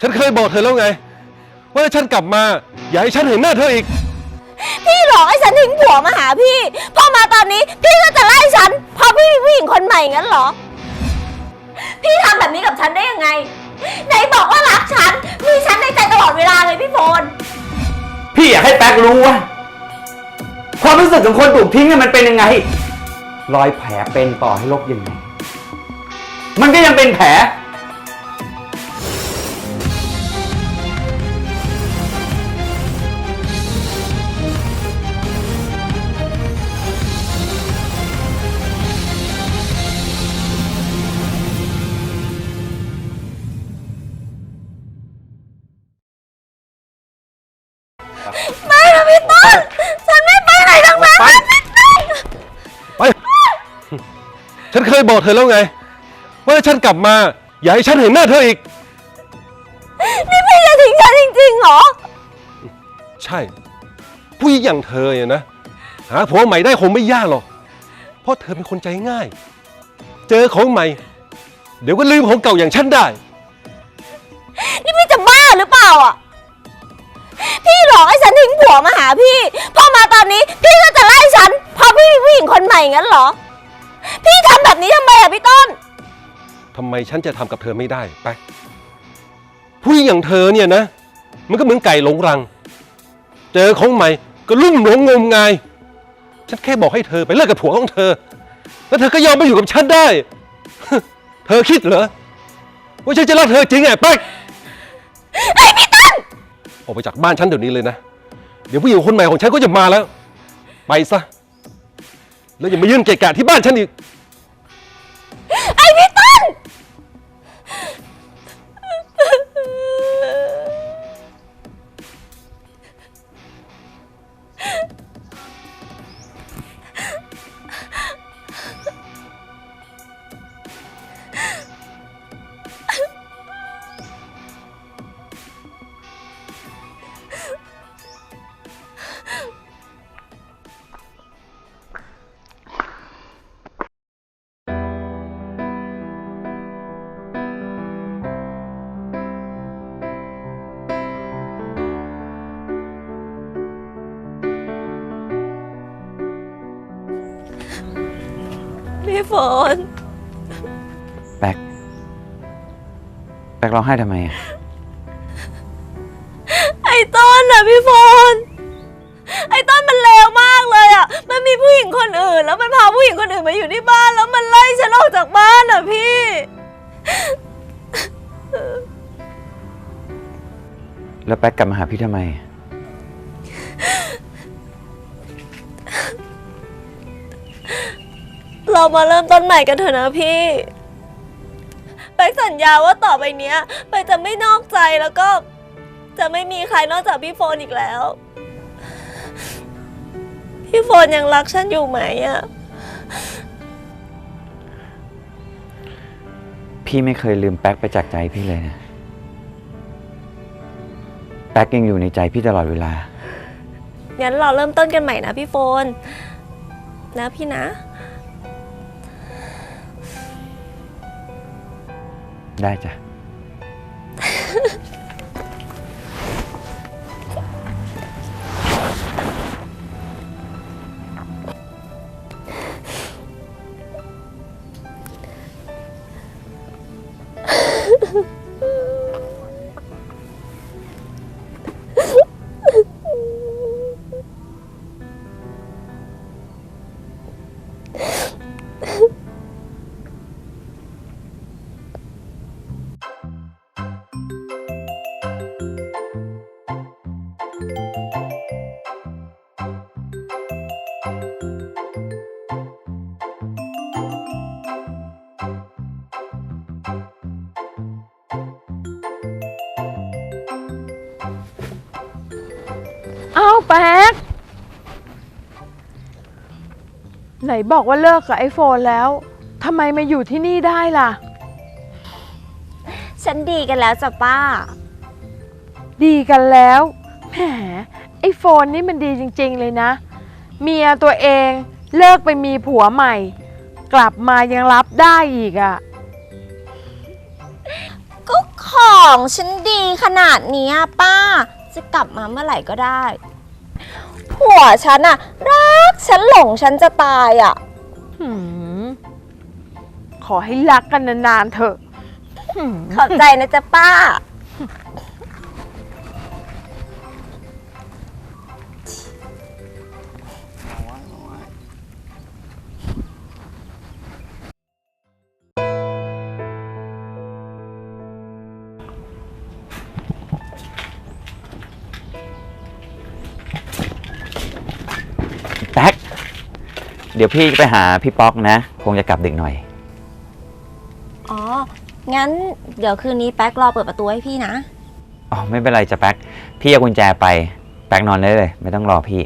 ฉันเคยบอกเธอแล้วไง ว่าถ้าฉันกลับมา อย่าให้ฉันเห็นหน้าเธออีก พี่หลอกให้ฉันทิ้งผัวมาหาพี่ พอมาตอนนี้พี่ก็จะไล่ฉัน เพราะพี่มีผู้หญิงคนใหม่งั้นเหรอ พี่ทำแบบนี้กับฉันได้ยังไง ไหนบอกว่ารักฉัน มีฉันในใจตลอดเวลาเลยพี่โฟน พี่อยากให้แป๊กรู้ว่าความรู้สึกของคนถูกทิ้งเนี่ยมันเป็นยังไง รอยแผลเป็นต่อให้ลบยังไง มันก็ยังเป็นแผล ยบอกเธอแล้วไง ว่าถ้าฉันกลับมา อย่าให้ฉันเห็นหน้าเธออีก นี่พี่จะทิ้งฉันจริงๆเหรอ ใช่ ผู้หญิงอย่างเธอเนี่ยนะ หาผัวใหม่ได้คงไม่ยากหรอก เพราะเธอเป็นคนใจง่าย เจอของใหม่ เดี๋ยวก็ลืมของเก่าอย่างฉันได้ นี่พี่จะบ้าหรือเปล่าอะ พี่หลอกให้ฉันทิ้งผัวมาหาพี่ พอมาตอนนี้พี่ก็จะไล่ฉันเพราะพี่มีผู้หญิงคนใหม่งั้นเหรอ พี่ทำแบบนี้ทำไมอะพี่ต้น ทำไมฉันจะทำกับเธอไม่ได้ไป ผู้หญิงอย่างเธอเนี่ยนะ มันก็เหมือนไก่หลงรัง เจอของใหม่ก็ลุ่มหลงงมงาย ฉันแค่บอกให้เธอไปเลิกกับผัวของเธอ แล้วเธอก็ยอมมาอยู่กับฉันได้ เธอคิดเหรอว่าฉันจะรักเธอจริงไงแป๊กไอ้พี่ต้น ออกไปจากบ้านฉันเดี๋ยวนี้เลยนะ เดี๋ยวผู้หญิงคนใหม่ของฉันก็จะมาแล้ว ไปซะ แล้วอย่ามายืนเกะกะที่บ้านฉันอีก ไอ้ พี่ต้นพี่ฝน แป๊กแป๊กร้องไห้ทำไมอะไอ้ต้นอะพี่ฝน ไอ้ต้นมันเลวมากเลยอะมันมีผู้หญิงคนอื่น แล้วมันพาผู้หญิงคนอื่นมาอยู่ที่บ้านแล้วมันไล่ฉันออกจากบ้านอะพี่ แล้วแป๊กกลับมาหาพี่ทำไม เรามาเริ่มต้นใหม่กันเถอะนะพี่ไปกสัญญาว่าต่อไปเนี้ยไปจะไม่นอกใจแล้วก็ จะไม่มีใครนอกจากพี่โฟนอีกแล้ว พี่โฟนยังรักฉันอยู่ไหมอะพี่ไม่เคยลืมแป๊กไปจากใจพี่เลยนะ แป๊กยังอยู่ในใจพี่ตลอดเวลา งั้นเราเริ่มต้นกันใหม่นะพี่โฟนนะพี่นะ ได้จ้ะ ไหนบอกว่าเลิกกับไอโฟนแล้วทำไมมาอยู่ที่นี่ได้ล่ะ ฉันดีกันแล้วจ้ะป้า ดีกันแล้วแหมไอโฟนนี่มันดีจริง ๆ เลยนะ เมียตัวเองเลิกไปมีผัวใหม่ กลับมายังรับได้อีกอะ่ะก็ขของฉันดีขนาดเนี้ยป้า จะกลับมาเมื่อไหร่ก็ได้ ผัวฉันอะรักฉันหลงฉันจะตายอะหืมขอให้รักกันนานๆเถอะหืมขอบใจนะจ๊ะป้า เดี๋ยวพี่จะไปหาพี่ป๊อกนะ คงจะกลับดึกหน่อย อ๋อ งั้นเดี๋ยวคืนนี้แป๊กรอเปิดประตูให้พี่นะ อ๋อ ไม่เป็นไรจ้ะแป๊ก พี่เอากุญแจไป แป๊กนอนได้เลย ไม่ต้องรอพี่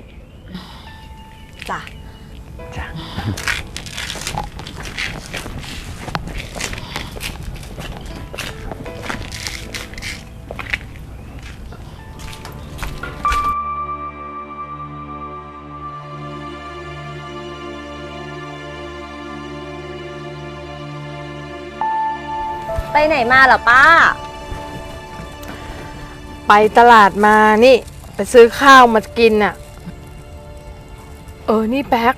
ไปไหนมาเหรอป้า ไปตลาดมานี่ ไปซื้อข้าวมากินน่ะ เออนี่แป๊ก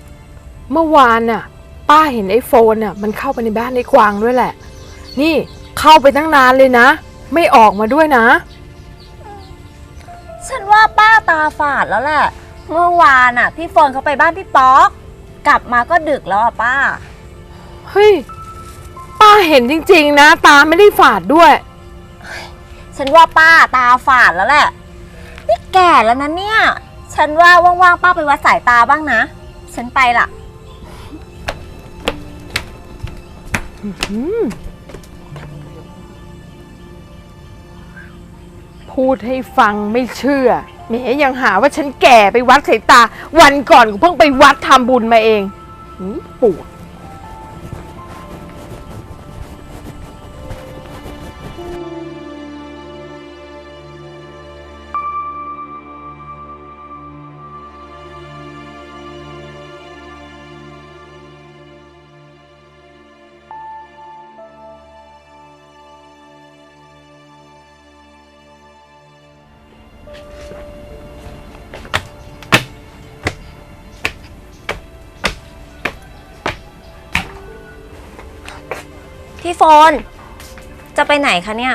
เมื่อวานน่ะ ป้าเห็นไอ้โฟนน่ะ มันเข้าไปในบ้านไอ้กวางด้วยแหละ นี่เข้าไปตั้งนานเลยนะ ไม่ออกมาด้วยนะ ฉันว่าป้าตาฝาดแล้วแหละ เมื่อวานอะ พี่โฟนเขาไปบ้านพี่ป๊อก กลับมาก็ดึกแล้วอะป้า เฮ้ย ป้าเห็นจริง ๆ นะ ตาไม่ได้ฝาดด้วย ฉันว่าป้าตาฝาดแล้วแหละ นี่แก่แล้วนะเนี่ย ฉันว่าว่างๆป้าไปวัดสายตาบ้างนะ ฉันไปละพูดให้ฟังไม่เชื่อแหมยังหาว่าฉันแก่ไปวัดสายตา วันก่อนกูเพิ่งไปวัดทำบุญมาเองหืมปวด พี่โฟน จะไปไหนคะเนี่ย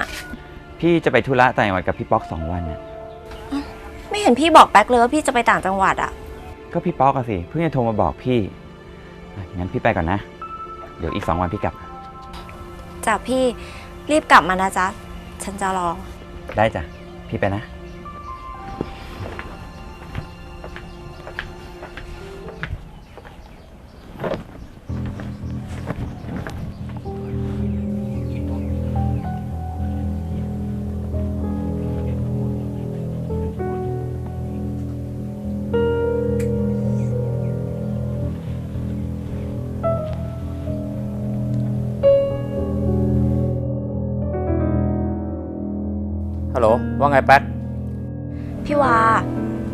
พี่จะไปธุระต่างจังหวัดกับพี่ป๊อกสองวันน่ะไม่เห็นพี่บอกแป๊กเลยว่าพี่จะไปต่างจังหวัดอะก็พี่ป๊อกอะสิเพิ่งจะโทรมาบอกพี่อะงั้นพี่ไปก่อนนะ เดี๋ยวอีกสองวันพี่กลับจ้ะพี่รีบกลับมานะจ๊ะ ฉันจะรอ ได้จ้ะพี่ไปนะ ว่าไงแป๊กพี่วา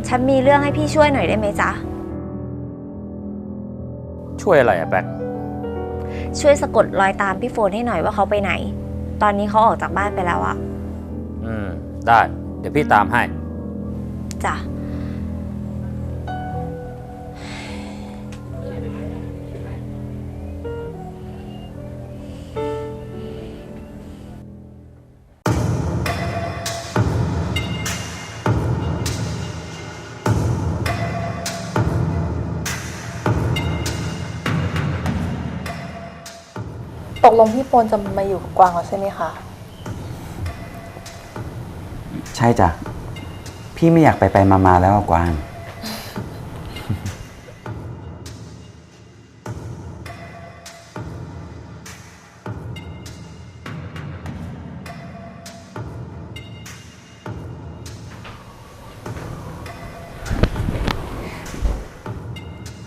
ฉันมีเรื่องให้พี่ช่วยหน่อยได้ไหมจ๊ะ ช่วยอะไรอะแป๊กช่วยสะกดรอยตามพี่โฟนให้หน่อยว่าเขาไปไหน ตอนนี้เขาออกจากบ้านไปแล้วอะอืม ได้ เดี๋ยวพี่ตามให้ จ้ะ ตกลงพี่โฟนจะมาอยู่กับกวางแล้วใช่ไหมคะ ใช่จ้ะ พี่ไม่อยากไปไปมามาแล้วอะกวาง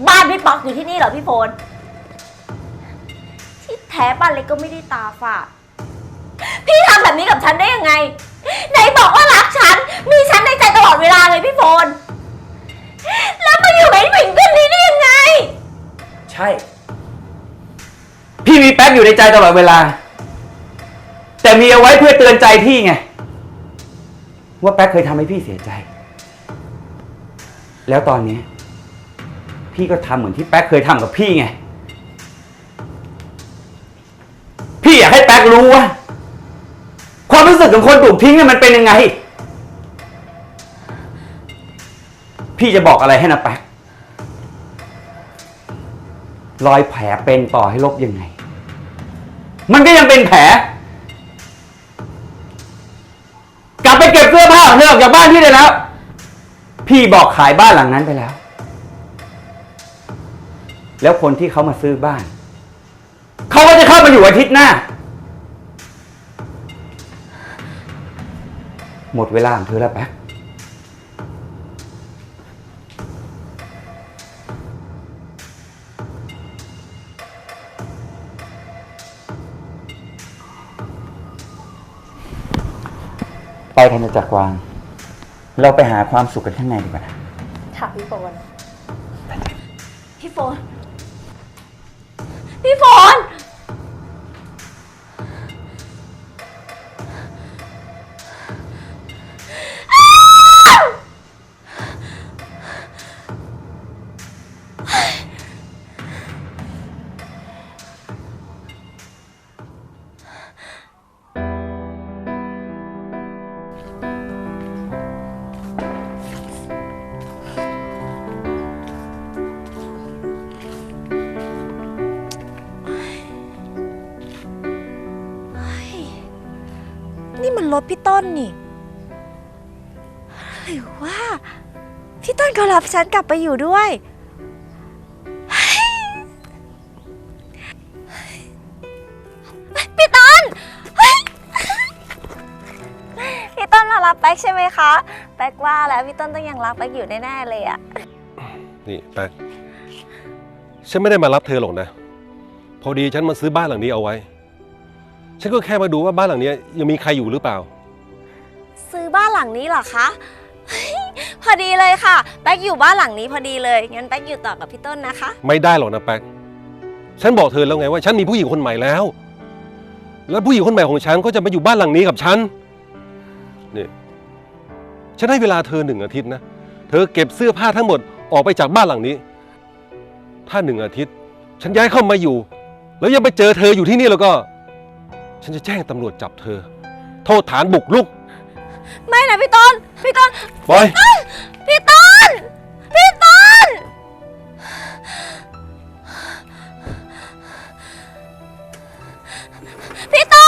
บ้านพี่ป๊อกอยู่ที่นี่เหรอพี่โฟน ที่แท้บ้านเล็กก็ไม่ได้ตาฝาด พี่ทำแบบนี้กับฉันได้ยังไง ไหนบอกว่ารักฉัน มีฉันในใจตลอดเวลาเลยพี่โฟน แล้วมาอยู่กับไอ้ผู้หญิงคนนี้ได้ยังไง ใช่ พี่มีแป๊กอยู่ในใจตลอดเวลา แต่มีเอาไว้เพื่อเตือนใจพี่ไง ว่าแป๊กเคยทำให้พี่เสียใจ แล้วตอนนี้ พี่ก็ทำเหมือนที่แป๊กเคยทำกับพี่ไง รู้ว่าความรู้สึกของคนถูกทิ้งเนี่ยมันเป็นยังไง พี่จะบอกอะไรให้นะแป๊กรอยแผลเป็นต่อให้ลบยังไง มันก็ยังเป็นแผล กลับไปเก็บเสื้อผ้าของเธอออกจากบ้านพี่ได้แล้ว พี่บอกขายบ้านหลังนั้นไปแล้ว แล้วคนที่เขามาซื้อบ้าน เขาก็จะเข้ามาอยู่อาทิตย์หน้า หมดเวลาของเธอแล้วแป๊กไปกันนะจักรวางเราไปหาความสุขกันข้างในดีกว่านะ ค่ะพี่โปนพี่โฟน นี่มันรถพี่ต้นนี่ หรือว่า พี่ต้นเขารับฉันกลับไปอยู่ด้วย พี่ต้น พี่ต้นมารับแป๊กใช่ไหมคะ แป๊กว่าแล้วพี่ต้นต้องยังรักแป๊กอยู่แน่ๆเลยอะนี่แป๊กฉันไม่ได้มารับเธอหรอกนะ พอดีฉันมาซื้อบ้านหลังนี้เอาไว้ ฉันก็แค่มาดูว่าบ้านหลังนี้ยังมีใครอยู่หรือเปล่า ซื้อบ้านหลังนี้เหรอคะเฮ้ยพอดีเลยค่ะ แป๊กอยู่บ้านหลังนี้พอดีเลย งั้นแป๊กอยู่ต่อกับพี่ต้นนะคะ ไม่ได้หรอกนะแป๊ก ฉันบอกเธอแล้วไงว่าฉันมีผู้หญิงคนใหม่แล้ว แล้วผู้หญิงคนใหม่ของฉันก็จะมาอยู่บ้านหลังนี้กับฉัน นี่ ฉันให้เวลาเธอหนึ่งอาทิตย์นะ เธอเก็บเสื้อผ้าทั้งหมดออกไปจากบ้านหลังนี้ ถ้าหนึ่งอาทิตย์ ฉันย้ายเข้ามาอยู่ แล้วยังไปเจอเธออยู่ที่นี่แล้วก็ ฉันจะแจ้งตำรวจจับเธอ โทษฐานบุกรุก ไม่นะพี่ต้น พี่ต้นบอย พี่ต้น พี่ต้น พี่ต้น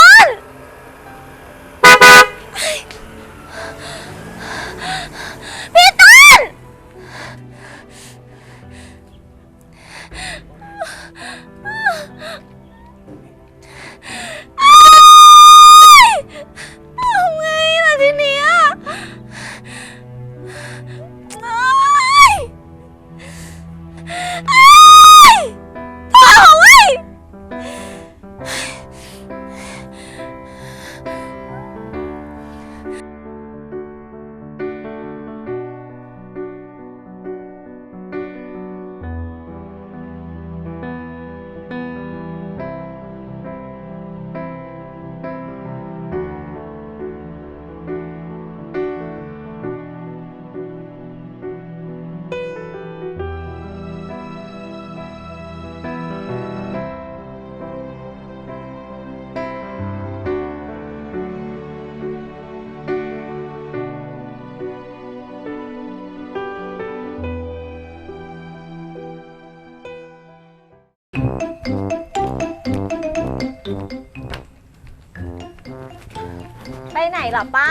ไปไหนเหรอป้า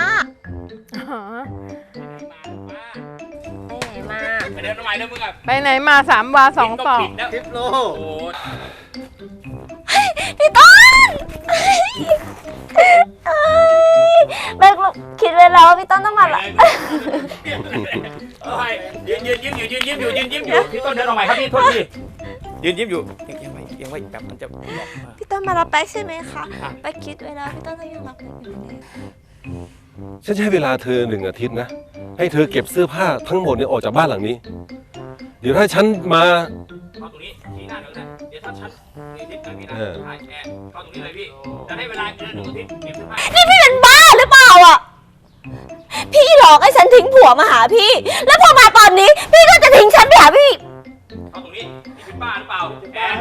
อ๋อไปไหนมา ไปเดินทำไมเนี่ยมึงอะไปไหนมาสามวาสองต่อผิดแล้วทิปโลโอ้พี่ต้นเอ้ยแบกคิดไว้แล้วว่าพี่ต้นต้องมาละยยืนยืนยิ้มอยู่ยืนยิ้มอยู่ยืนยิ้มอยู่พี่ต้นเดินออกมาครับพี่โทษทียืนยิ้มอยู่ยัง ไว้ยังไว้แบบมันจะหลอกมาพี่ต้นมารับแป๊กใช่ไหมคะแป๊กคิดไว้แล้วพี่ต้นต้องยังรักแป๊กอยู่แน่ฉันจะให้เวลาเธอหนึ่งอาทิตย์นะ ให้เธอเก็บเสื้อผ้าทั้งหมดเนี่ยออกจากบ้านหลังนี้ เดี๋ยวถ้าฉันมาเอาตรงนี้ชี้หน้าเดี๋ยวนะเดี๋ยวดี๋ยวถ้าฉันนี่ทิศนะพี่นะเออใช่แอร์เข้าตรงนี้เลยพี่ จะให้เวลาเกินหนึ่งอาทิตย์เก็บไว้นี่พี่เป็นบ้าหรือเปล่าอะ พี่หลอกให้ฉันทิ้งผัวมาหาพี่ แล้วพอมาตอนนี้ พี่ก็จะทิ้งฉันไปหาพี่ เข้าตรงนี้นี่เป็น บ้าหรือเปล่าแอน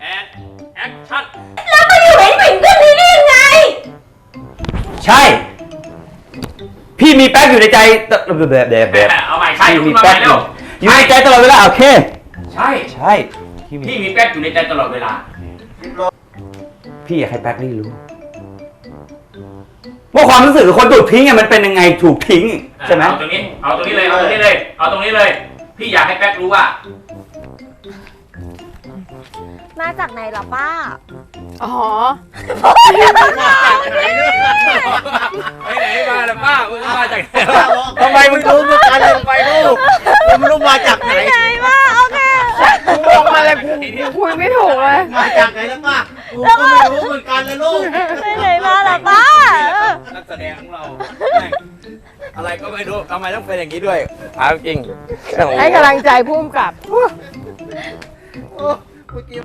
แอนแอคชั่นแล้วมาอยู่ในผู้หญิงคนนี้ได้ยังไง ใช่ พี่มีแป๊กอยู่ในใจแบบแบบแบบแบบเอาใหม่ใช่พี่มีมีแป๊แป๊กกเร็วอยู่ในใจตลอดเวลาโอเค ใช่ใช่พี่มีพี่มีแป๊กอยู่ในใจตลอดเวลา พี่อยากให้แป๊กนี่รู้ว่าความรู้สึกของคนถูกทิ้งอะมันเป็นยังไงถูกทิ้งใช่ไหมเอาตรงนี้เอาตรงนี้เลยเอาตรงนี้เลย เอาตรงนี้เลย พี่อยากให้แป๊กรู้ว่า มาจากไหนเหรอป้า อ๋อ ไปไหนมาล่ะป้ามึงมาจากไหนทำไมมึงรู้มึงกันลงไปลูกมึงรู้มาจากไหนไหนมาโอเค กูงงอะไรกูกูคุยไม่ถูกเลย มาจากไหนแล้วป้ากูก็ไม่รู้เหมือนกันนะลูกไปไหนมาล่ะป้า นักแสดงของเราอะไรก็ไม่รู้ทำไมต้องเป็นอย่างนี้ด้วยเอาจริง ให้กำลังใจพุ่มกับ โอ้เมื่อกี้